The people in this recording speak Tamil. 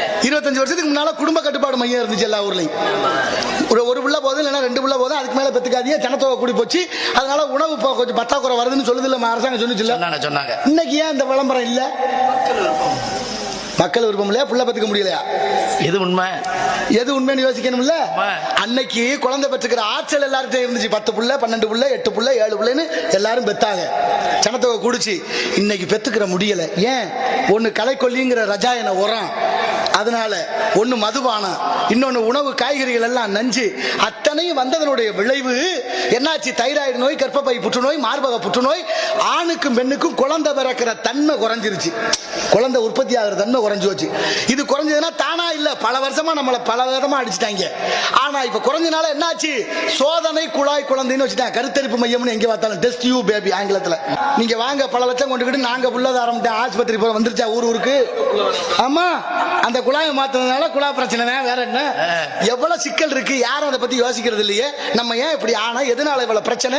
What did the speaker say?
இருபத்தஞ்சு வருஷத்துக்கு முன்னால குடும்ப கட்டுப்பாடு மையம் இருந்துச்சு எல்லா ஊர்லயும். ஒரு ஒரு புள்ள போதும் இல்லைன்னா ரெண்டு புள்ள போதும் அதுக்கு மேல பெத்துக்காதீங்க ஜனத்தொகை கூடி போச்சு. அதனால உணவு கொஞ்சம் பத்தாக்குறை வருதுன்னு சொல்லுது இல்ல அரசாங்கம் இல்ல சொன்னாங்க இன்னைக்கு ஏன் இந்த விளம்பரம் இல்ல? மக்கள் விருப்பம் இல்லையா? புள்ள பெத்துக்க முடியலையா? இது உண்மை? எது உண்மைன்னு யோசிக்கணும்ல. அன்னைக்கு குழந்தை பெற்றுக்கிற ஆற்றல் எல்லார்ட்டும் இருந்துச்சு. பத்து புள்ள பன்னெண்டு புள்ள எட்டு புள்ள ஏழு புள்ளைன்னு எல்லாரும் பெத்தாங்க. சனத்தொகை கூடிச்சு. இன்னைக்கு பெத்துக்கிற முடியல. ஏன்? ஒன்னு களைக்கொல்லிங்கிற ரஜாயன உரம். அதனால ஒன்று மதுபானம் இன்னொன்று உணவு காய்கறிகள் எல்லாம் நஞ்சு. அத்தனையும் வந்ததனுடைய விளைவு என்னாச்சு? தைராய்டு நோய் கர்ப்பப்பை புற்றுநோய் மார்பக புற்றுநோய் ஆணுக்கும் பெண்ணுக்கும் குழந்தை பிறக்கிற தன்மை குறைஞ்சிருச்சு. குழந்தை உற்பத்தி ஆகிற தன்மை குறைஞ்சு வச்சு இது குறைஞ்சதுன்னா தானா இல்லை பல வருஷமா நம்மளை பல விதமாக அடிச்சிட்டாங்க. ஆனால் இப்போ குறைஞ்சனால என்னாச்சு? சோதனை குழாய் குழந்தைன்னு வச்சுட்டாங்க. கருத்தரிப்பு மையம்னு எங்கே பார்த்தாலும் டெஸ்ட் யூ பேபி ஆங்கிலத்தில். நீங்கள் வாங்க பல லட்சம் கொண்டுக்கிட்டு நாங்கள் உள்ளதாரம் ஆஸ்பத்திரி போய் வந்துருச்சா ஊர் ஊருக்கு? ஆமாம் அந்த குழாயை மாத்தினதுனால குழாய் பிரச்சனை தான் வேற என்ன? எவ்வளவு சிக்கல் இருக்கு? யாரும் அதை பத்தி யோசிக்கிறது இல்லையே. நம்ம ஏன் இப்படி ஆனா? எதனால இவ்வளவு பிரச்சனை.